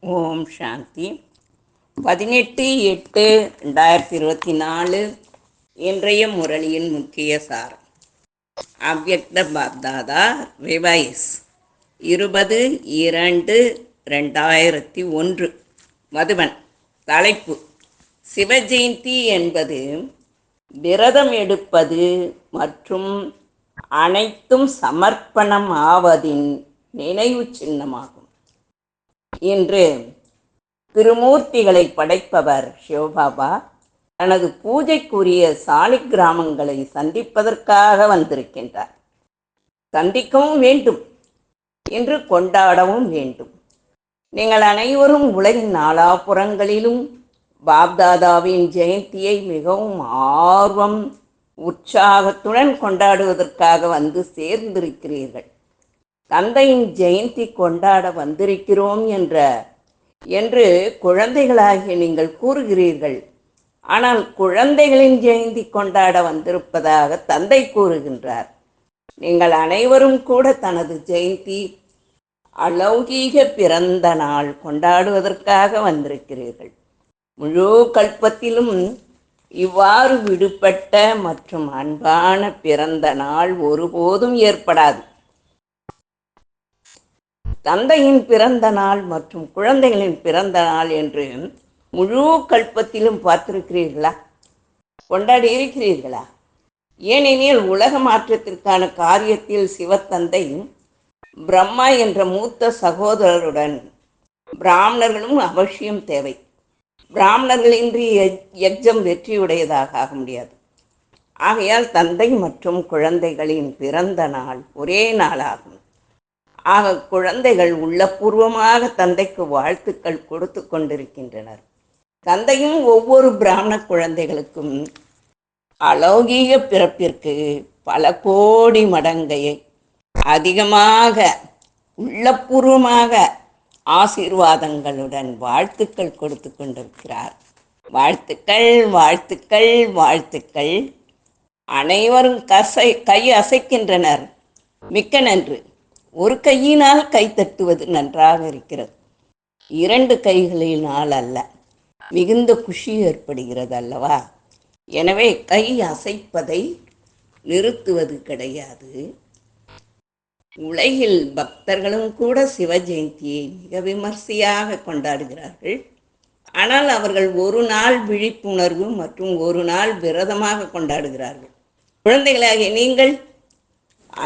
ஓம் சாந்தி. பதினெட்டு எட்டு ரெண்டாயிரத்தி இருபத்தி நாலு இன்றைய முரளியின் முக்கிய சாரம். அவ்வக்த பாப்தாதா ரிவைஸ் இருபது இரண்டு ரெண்டாயிரத்தி ஒன்று. மதுவன் தலைப்பு. சிவஜெயந்தி என்பது விரதம் எடுப்பது மற்றும் அனைத்தும் சமர்ப்பணம் ஆவதின் நினைவு சின்னமாகும். இன்று திருமூர்த்திகளை படைப்பவர் சிவபாபா. தனது பூஜைக்குரிய சாலி கிராமங்களை சந்திப்பதற்காக வந்திருக்கின்றார். சந்திக்கவும் வேண்டும். என்று கொண்டாடவும் வேண்டும். நீங்கள் அனைவரும் உலகின் நாலாபுறங்களிலும் பாப்தாதாவின் ஜெயந்தியை மிகவும் ஆர்வம் உற்சாகத்துடன் கொண்டாடுவதற்காக வந்து சேர்ந்திருக்கிறீர்கள். தந்தையின் ஜெயந்தி கொண்டாட வந்திருக்கிறோம் என்ற என்று குழந்தைகளாகிய நீங்கள் கூறுகிறீர்கள். ஆனால் குழந்தைகளின் ஜெயந்தி கொண்டாட வந்திருப்பதாக தந்தை கூறுகின்றார். நீங்கள் அனைவரும் கூட தனது ஜெயந்தி அலௌகீக பிறந்த நாள் கொண்டாடுவதற்காக வந்திருக்கிறீர்கள். முழு கல்பத்திலும் இவ்வாறு விடுபட்ட மற்றும் அன்பான பிறந்த நாள் ஒருபோதும் ஏற்படாது. தந்தையின் பிறந்த நாள் மற்றும் குழந்தைகளின் பிறந்த நாள் என்று முழு கல்பத்திலும் பார்த்திருக்கிறீர்களா? கொண்டாடி இருக்கிறீர்களா? ஏனெனில் உலக மாற்றத்திற்கான காரியத்தில் சிவத்தந்தை பிரம்மா என்ற மூத்த சகோதரருடன் பிராமணர்களும் அவசியம் தேவை. பிராமணர்களின்றி யஜ்ஜம் வெற்றியுடையதாக ஆக முடியாது. ஆகையால் தந்தை மற்றும் குழந்தைகளின் பிறந்த நாள் ஒரே நாளாகும். ஆக குழந்தைகள் உள்ளபூர்வமாக தந்தைக்கு வாழ்த்துக்கள் கொடுத்து கொண்டிருக்கின்றனர். தந்தையும் ஒவ்வொரு பிராமண குழந்தைகளுக்கும் அலௌகீக பிறப்பிற்கு பல கோடி மடங்கை அதிகமாக உள்ளபூர்வமாக ஆசீர்வாதங்களுடன் வாழ்த்துக்கள் கொடுத்து கொண்டிருக்கிறார். வாழ்த்துக்கள் வாழ்த்துக்கள் வாழ்த்துக்கள். அனைவரும் கசை கை அசைக்கின்றனர். மிக்க நன்று. ஒரு கையினால் கை தட்டுவது நன்றாக இருக்கிறது. இரண்டு கைகளினால் அல்ல மிகுந்த குஷி ஏற்படுகிறது அல்லவா? எனவே கை அசைப்பதை நிறுத்துவது கிடையாது. உலகில் பக்தர்களும் கூட சிவ ஜெயந்தியை மிக விமர்சையாக கொண்டாடுகிறார்கள். ஆனால் அவர்கள் ஒரு நாள் விழிப்புணர்வு மற்றும் ஒரு நாள் விரதமாக கொண்டாடுகிறார்கள். குழந்தைகளாகிய நீங்கள்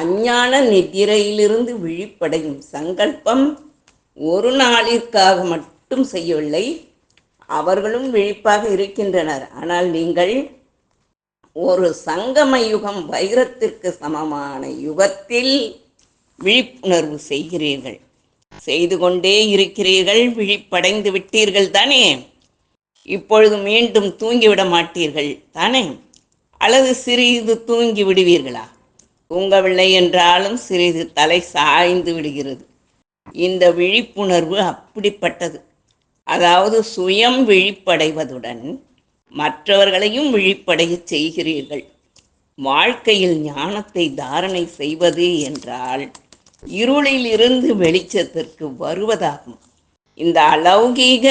அஞ்ஞான நித்திரையிலிருந்து விழிப்படையும் சங்கல்பம் ஒரு நாளிற்காக மட்டும் செய்யவில்லை. அவர்களும் விழிப்பாக இருக்கின்றனர். ஆனால் நீங்கள் ஒரு சங்கம யுகம் வைரத்திற்கு சமமான யுகத்தில் விழிப்புணர்வு செய்கிறீர்கள். செய்து கொண்டே இருக்கிறீர்கள். விழிப்படைந்து விட்டீர்கள் தானே? இப்பொழுது மீண்டும் தூங்கிவிட மாட்டீர்கள் தானே? அல்லது சிறிது தூங்கி விடுவீர்களா? தூங்கவில்லை என்றாலும் சிறிது தலை சாய்ந்து விடுகிறது. இந்த விழிப்புணர்வு அப்படிப்பட்டது. அதாவது சுயம் விழிப்படைவதுடன் மற்றவர்களையும் விழிப்படைய செய்கிறீர்கள். வாழ்க்கையில் ஞானத்தை தாரணை செய்வது என்றால் இருளில் இருந்து வெளிச்சத்திற்கு வருவதாகும். இந்த அலௌகீக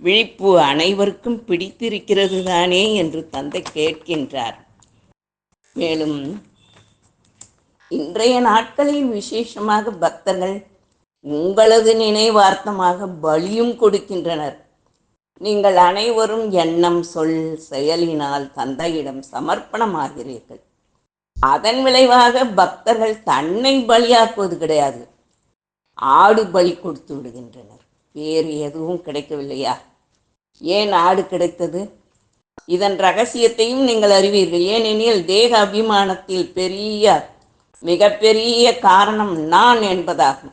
விழிப்பு அனைவருக்கும் பிடித்திருக்கிறது தானே என்று தந்தை கேட்கின்றார். மேலும் இன்றைய நாட்களில் விசேஷமாக பக்தர்கள் உங்களது நினைவார்த்தமாக பலியும் கொடுக்கின்றனர். நீங்கள் அனைவரும் எண்ணம் சொல் செயலினால் தந்தையிடம் சமர்ப்பணமாகிறீர்கள். அதன் விளைவாக பக்தர்கள் தன்னை பலியாக்குவது கிடையாது. ஆடு பலி கொடுத்து விடுகின்றனர். வேறு எதுவும் கிடைக்கவில்லையா? ஏன் ஆடு கிடைத்தது? இதன் ரகசியத்தையும் நீங்கள் அறிவீர்கள். ஏனெனில் தேக அபிமானத்தில் பெரிய மிகப்பெரிய காரணம் நான் என்பதாகும்.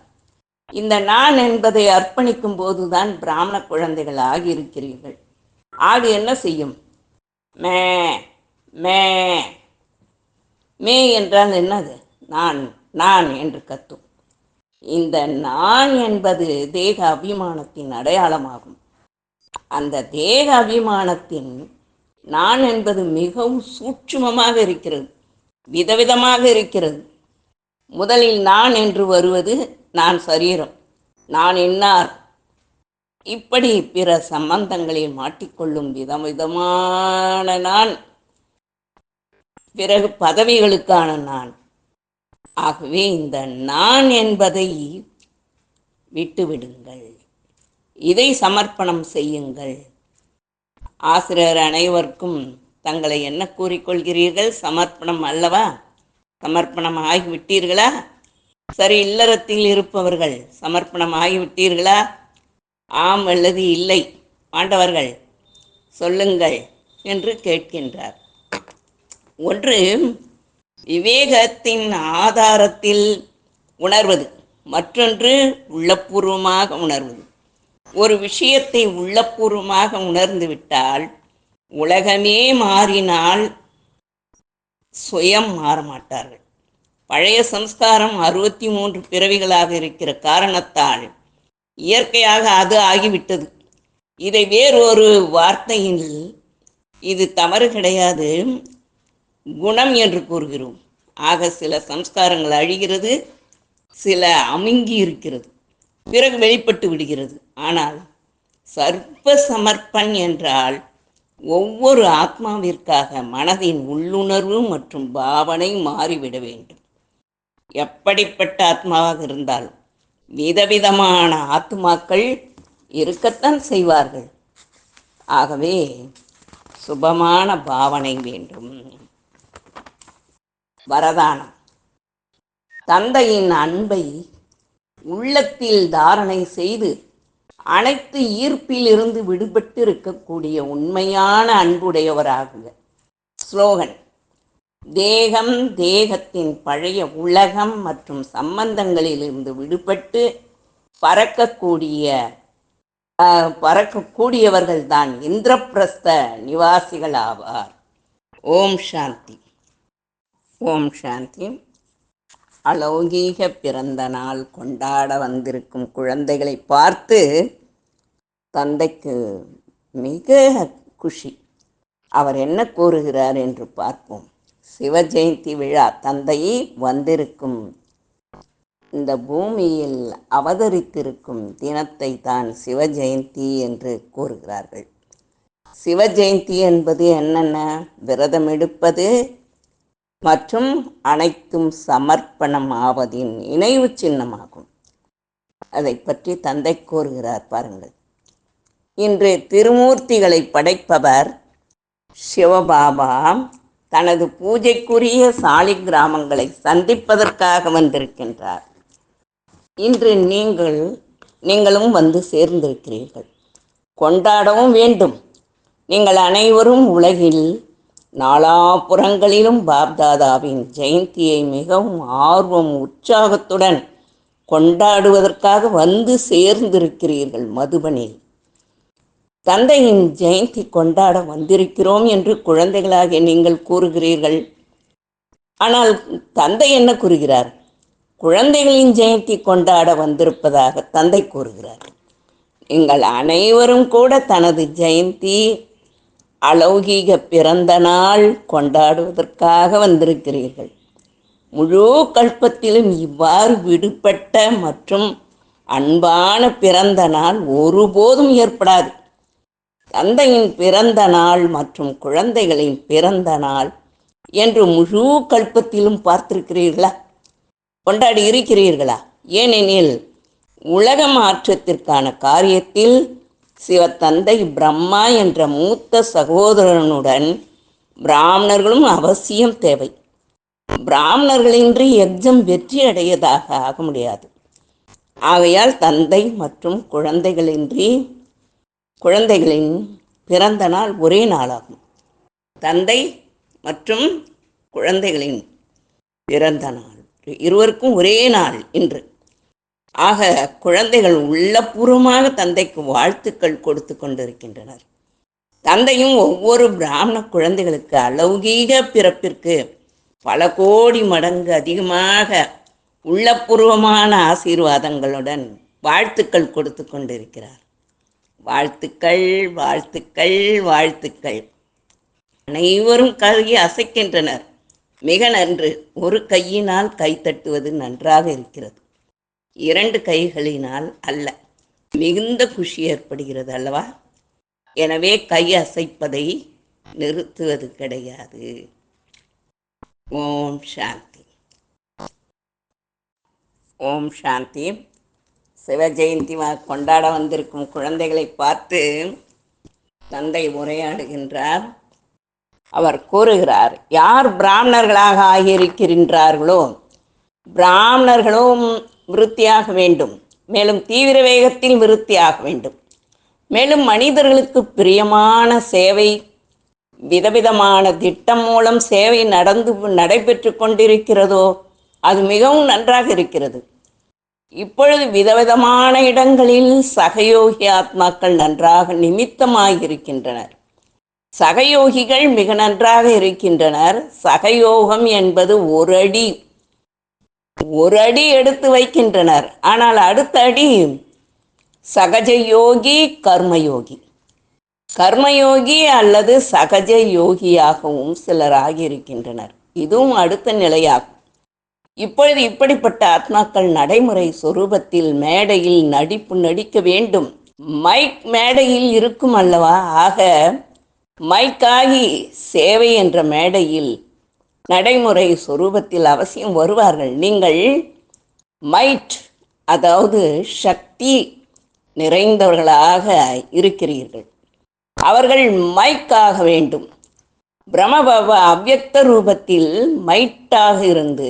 இந்த நான் என்பதை அர்ப்பணிக்கும் போதுதான் பிராமண குழந்தைகள் ஆகியிருக்கிறீர்கள் ஆடு என்ன செய்யும்? மே மே மே என்றால் என்னது? நான் நான் என்று கத்தும். இந்த நான் என்பது தேக அபிமானத்தின் அடையாளமாகும். அந்த தேக அபிமானத்தின் நான் என்பது மிகவும் சூட்சுமமாக இருக்கிறது விதவிதமாக இருக்கிறது. முதலில் நான் என்று வருவது நான் சரீரம். நான் என்னார்? இப்படி பிற சம்பந்தங்களில் மாட்டிக்கொள்ளும் விதம் விதமான நான். பிறகு பதவிகளுக்கான நான். ஆகவே இந்த நான் என்பதை விட்டுவிடுங்கள். இதை சமர்ப்பணம் செய்யுங்கள். ஆசிரியர் அனைவருக்கும் தங்களை என்ன கூறிக்கொள்கிறீர்கள்? சமர்ப்பணம் அல்லவா? சமர்ப்பணம் ஆகிவிட்டீர்களா சரி இல்லறத்தில் இருப்பவர்கள் சமர்ப்பணம் ஆகிவிட்டீர்களா ஆம் அல்லது இல்லை ஆண்டவர்கள் சொல்லுங்கள் என்று கேட்கின்றார். ஒன்று விவேகத்தின் ஆதாரத்தில் உணர்வது மற்றொன்று உள்ளபூர்வமாக உணர்வது. ஒரு விஷயத்தை உள்ளபூர்வமாக உணர்ந்துவிட்டால் உலகமே மாறினால் சுயம் மாற மாட்டார்கள் பழைய சம்ஸ்காரம் அறுபத்தி மூன்று பிறவிகளாக இருக்கிற காரணத்தால் இயற்கையாக அது ஆகிவிட்டது. இதை வேறொரு வார்த்தையில் இது தவறு கிடையாது. குணம் என்று கூறுகிறோம். ஆக சில சம்ஸ்காரங்கள் அழிகிறது சில அமுங்கி இருக்கிறது. பிறகு வெளிப்பட்டு விடுகிறது. ஆனால் சர்ப்ப சமர்ப்பன் என்றால் ஒவ்வொரு ஆத்மாவிற்காக மனதின் உள்ளுணர்வு மற்றும் பாவனை மாறிவிட வேண்டும். எப்படிப்பட்ட ஆத்மாவாக இருந்தாலும் விதவிதமான ஆத்மாக்கள் இருக்கத்தான் செய்வார்கள். ஆகவே சுபமான பாவனை வேண்டும். வரதானம். தந்தையின் அன்பை உள்ளத்தில் தாரணை செய்து அனைத்து ஈர்ப்பிலிருந்து விடுபட்டு இருக்கக்கூடிய உண்மையான அன்புடையவராகுங்க. ஸ்லோகன் தேகம் தேகத்தின் பழைய உலகம் மற்றும் சம்பந்தங்களிலிருந்து விடுபட்டு பறக்கக்கூடிய பறக்கக்கூடியவர்கள் தான் இந்திரபிரஸ்த நிவாசிகள் ஆவார் ஓம் சாந்தி. ஓம் சாந்தி. அலௌகீக பிறந்த நாள் கொண்டாட வந்திருக்கும் குழந்தைகளை பார்த்து தந்தைக்கு மிக குஷி. அவர் என்ன கூறுகிறார் என்று பார்ப்போம். சிவஜெயந்தி விழா தந்தை வந்திருக்கும் இந்த பூமியில் அவதரித்திருக்கும் தினத்தை தான் சிவஜெயந்தி என்று கூறுகிறார்கள். சிவஜெயந்தி என்பது என்னென்ன? விரதம் எடுப்பது மற்றும் அனைத்தும் சமர்ப்பணம் ஆவதின் நினைவு சின்னமாகும். அதை பற்றி தந்தை கூறுகிறார் பாருங்கள். இன்று திருமூர்த்திகளை படைப்பவர் சிவபாபா. தனது பூஜைக்குரிய சாலி கிராமங்களை சந்திப்பதற்காக வந்திருக்கின்றார். இன்று நீங்கள் நீங்களும் வந்து சேர்ந்திருக்கிறீர்கள். கொண்டாடவும் வேண்டும். நீங்கள் அனைவரும் உலகில் நாலாபுறங்களிலும் பாப்தாதாவின் ஜெயந்தியை மிகவும் ஆர்வம் உற்சாகத்துடன் கொண்டாடுவதற்காக வந்து சேர்ந்திருக்கிறீர்கள் மதுபனில் தந்தையின் ஜெயந்தி கொண்டாட வந்திருக்கிறோம் என்று குழந்தைகளாகிய நீங்கள் கூறுகிறீர்கள். ஆனால் தந்தை என்ன கூறுகிறார்? குழந்தைகளின் ஜெயந்தி கொண்டாட வந்திருப்பதாக தந்தை கூறுகிறார். நீங்கள் அனைவரும் கூட தனது ஜெயந்தி அலௌகீக பிறந்த நாள் கொண்டாடுவதற்காக வந்திருக்கிறீர்கள். முழு கல்பத்திலும் இவ்வாறு விடுபட்ட மற்றும் அன்பான பிறந்த நாள் ஒருபோதும் ஏற்படாது. தந்தையின் பிறந்த நாள் மற்றும் குழந்தைகளின் பிறந்த நாள் என்று முழு கல்பத்திலும் பார்த்திருக்கிறீர்களா? கொண்டாடி இருக்கிறீர்களா? ஏனெனில் உலக மாற்றத்திற்கான காரியத்தில் சிவத்தந்தை பிரம்மா என்ற மூத்த சகோதரனுடன் பிராமணர்களும் அவசியம் தேவை. பிராமணர்களின்றி யக்ஞம் வெற்றி அடையதாக ஆக முடியாது. ஆகையால் தந்தை மற்றும் குழந்தைகளின்றி குழந்தைகளின் பிறந்த நாள் ஒரே நாளாகும். தந்தை மற்றும் குழந்தைகளின் பிறந்த நாள். இருவருக்கும் ஒரே நாள் இன்று. ஆக குழந்தைகள் உள்ளபூர்வமாக தந்தைக்கு வாழ்த்துக்கள் கொடுத்து கொண்டிருக்கின்றனர். தந்தையும் ஒவ்வொரு பிராமண குழந்தைகளுக்கு அலௌகீக பிறப்பிற்கு பல கோடி மடங்கு அதிகமாக உள்ளபூர்வமான ஆசீர்வாதங்களுடன் வாழ்த்துக்கள் கொடுத்து கொண்டிருக்கிறார். வாழ்த்துக்கள் வாழ்த்துக்கள் வாழ்த்துக்கள். அனைவரும் கருகி அசைக்கின்றனர். மிக நன்று. ஒரு கையினால் கைத்தட்டுவது நன்றாக இருக்கிறது. இரண்டு கைகளினால் அல்ல. மிகுந்த குஷி ஏற்படுகிறது அல்லவா? எனவே கை அசைப்பதை நிறுத்துவது கிடையாது. ஓம் சாந்தி. ஓம் சாந்தி. சிவஜெயந்தி வ- கொண்டாட வந்திருக்கும் குழந்தைகளை பார்த்து தந்தை உரையாடுகின்றார். அவர் கூறுகிறார் யார் பிராமணர்களாக ஆகியிருக்கின்றார்களோ பிராமணர்களும் விருத்தியாக வேண்டும். மேலும் தீவிர வேகத்தில் விருத்தியாக வேண்டும். மேலும் மனிதர்களுக்கு பிரியமான சேவை விதவிதமான திட்டம் மூலம் சேவை நடந்து நடைபெற்று கொண்டிருக்கிறதோ அது மிகவும் நன்றாக இருக்கிறது. இப்பொழுது விதவிதமான இடங்களில் சகயோகி ஆத்மாக்கள் நன்றாக நிமித்தமாயிருக்கின்றனர். சகயோகிகள் மிக நன்றாக இருக்கின்றனர். சகயோகம் என்பது ஒரு அடி. ஒரு அடி எடுத்து வைக்கின்றனர். ஆனால் அடுத்த அடி சகஜ யோகி கர்மயோகி. கர்மயோகி அல்லது சகஜ யோகியாகவும் சிலர் ஆகியிருக்கின்றனர் இதுவும் அடுத்த நிலையாகும். இப்பொழுது இப்படிப்பட்ட ஆத்மாக்கள் நடைமுறை சொரூபத்தில் மேடையில் நடிப்பு நடிக்க வேண்டும். மைக் மேடையில் இருக்கும் அல்லவா? ஆக மைக்காகி சேவை என்ற மேடையில் நடைமுறை சொரூபத்தில் அவசியம் வருவார்கள். நீங்கள் மைட் அதாவது சக்தி நிறைந்தவர்களாக இருக்கிறீர்கள். அவர்கள் மைக்காக வேண்டும். பிரம்மபவ அவ்வக்த ரூபத்தில் மைட்டாக இருந்து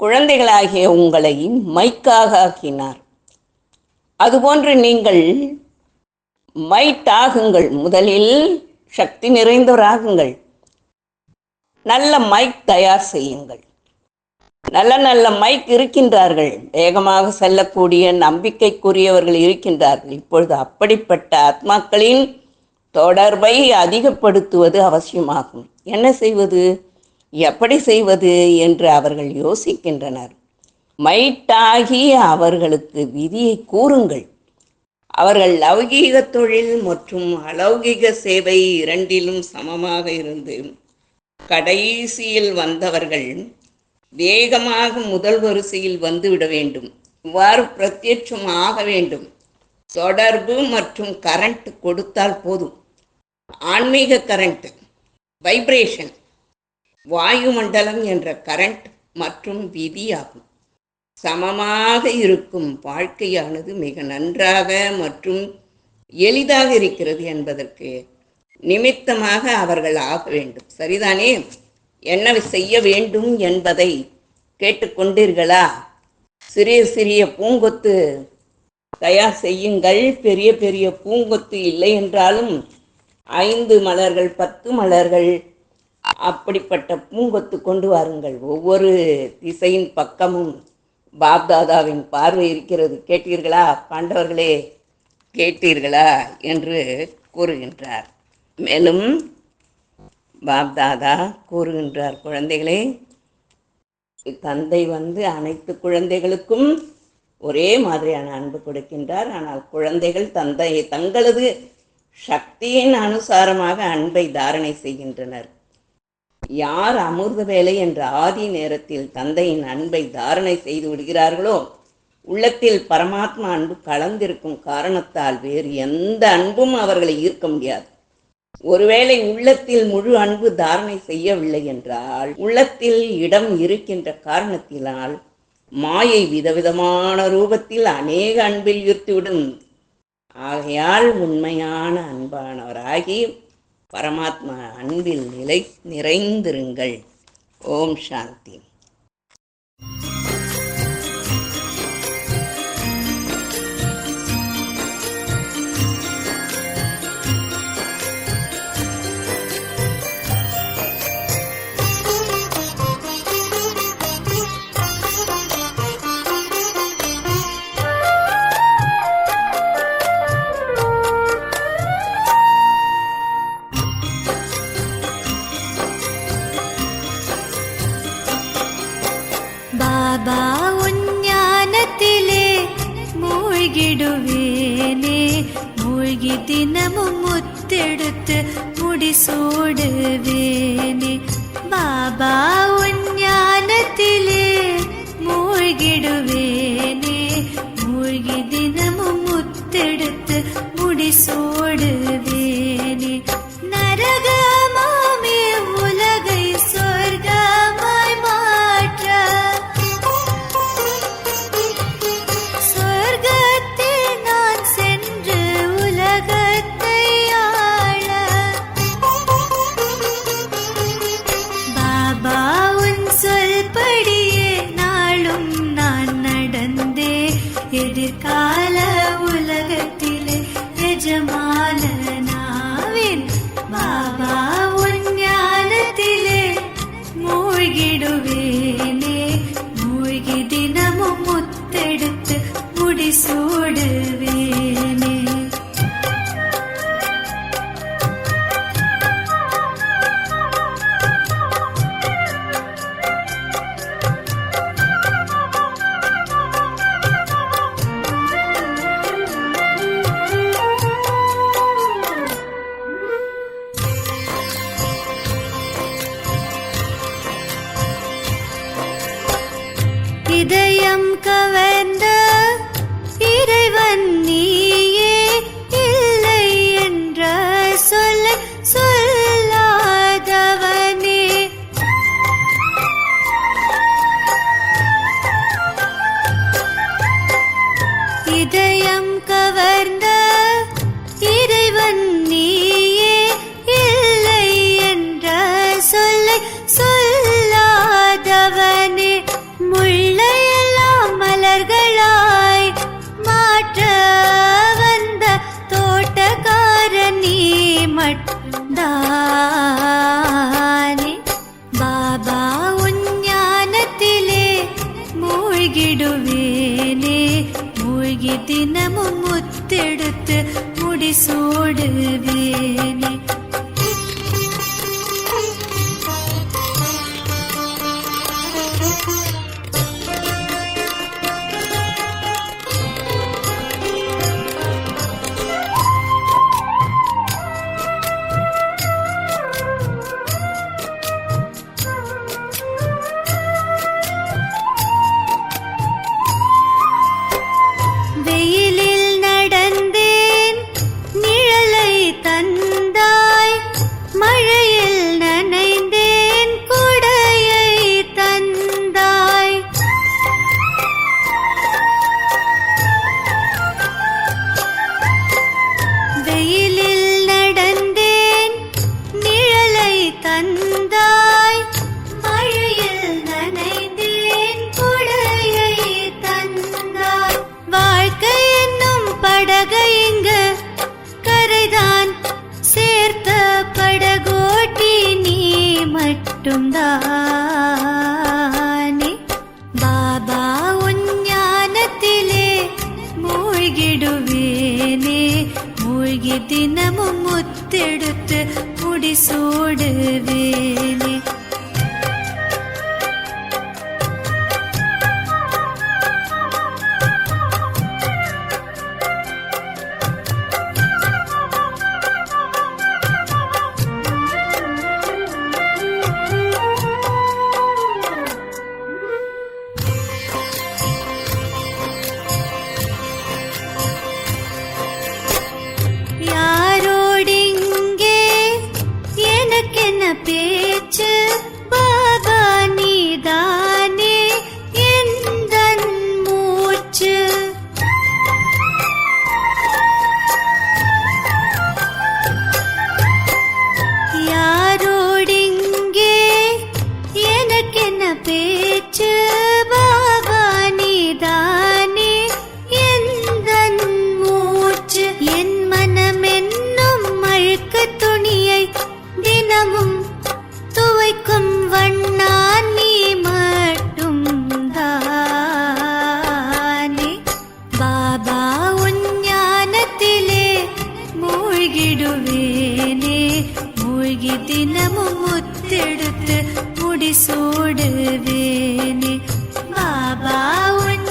குழந்தைகளாகிய உங்களை மைக்காக ஆக்கினார். அதுபோன்று நீங்கள் மைட்டாகுங்கள் முதலில் சக்தி நிறைந்தவராகுங்கள். நல்ல மைக் தயார் செய்யுங்கள். நல்ல நல்ல மைக் இருக்கின்றார்கள். வேகமாக செல்லக்கூடிய நம்பிக்கைக்குரியவர்கள் இருக்கின்றார்கள். இப்பொழுது அப்படிப்பட்ட ஆத்மாக்களின் தொடர்பை அதிகப்படுத்துவது அவசியமாகும். என்ன செய்வது? எப்படி செய்வது என்று அவர்கள் யோசிக்கின்றனர். மைட்டாகி அவர்களுக்கு விதியை கூறுங்கள். அவர்கள் லௌகீக தொழில் மற்றும் அலௌகிக சேவை இரண்டிலும் சமமாக இருந்து கடைசியில் வந்தவர்கள் வேகமாக முதல் வரிசையில் வந்துவிட வேண்டும். இவ்வாறு பிரத்யட்சம் ஆக வேண்டும். தொடர்பு மற்றும் கரண்ட் கொடுத்தால் போதும். ஆன்மீக கரண்ட் வைப்ரேஷன் வாயுமண்டலம் என்ற கரண்ட் மற்றும் விதியாகும் சமமாக இருக்கும் வாழ்க்கையானது மிக நன்றாக மற்றும் எளிதாக இருக்கிறது என்பதற்கு நிமித்தமாக அவர்கள் ஆக வேண்டும். சரிதானே? என்ன செய்ய வேண்டும் என்பதை கேட்டுக்கொண்டீர்களா? சிறிய சிறிய பூங்கொத்து தயார் செய்யுங்கள். பெரிய பெரிய பூங்கொத்து இல்லை என்றாலும் ஐந்து மலர்கள் பத்து மலர்கள் அப்படிப்பட்ட பூங்கொத்து கொண்டு வாருங்கள். ஒவ்வொரு திசையின் பக்கமும் பாப்தாதாவின் பார்வை இருக்கிறது. கேட்டீர்களா? பாண்டவர்களே கேட்டீர்களா? என்று கூறுகின்றார். மேலும் பாப்தாதா கூறுகின்றார் குழந்தைகளே தந்தை வந்து அனைத்து குழந்தைகளுக்கும் ஒரே மாதிரியான அன்பு கொடுக்கின்றார். ஆனால் குழந்தைகள் தந்தை தங்களது சக்தியின் அனுசாரமாக அன்பை தாரணை செய்கின்றனர். யார் அமிர்த வேலை என்ற ஆதி நேரத்தில் தந்தையின் அன்பை தாரணை செய்து விடுகிறார்களோ உள்ளத்தில் பரமாத்மா அன்பு கலந்திருக்கும் காரணத்தால் வேறு எந்த அன்பும் அவர்களை ஈர்க்க முடியாது. ஒருவேளை உள்ளத்தில் முழு அன்பு தாரணை செய்யவில்லை என்றால் உள்ளத்தில் இடம் இருக்கின்ற காரணத்தினால் மாயை விதவிதமான ரூபத்தில் அநேக அன்பில் ஈர்த்துவிடும். ஆகையால் உண்மையான அன்பானவராகி பரமாத்மா அன்பில் நிலை நிறைந்திருங்கள். ஓம் சாந்தி. எடுத்து முடிசோடுவேனே மூழ்கி தினமும் முத்தெடுத்து முடிசோடு விடுவேனே. மூழ்கி தினமும் முத்தெடுத்து முடிசூடுவேனே பாபா உன்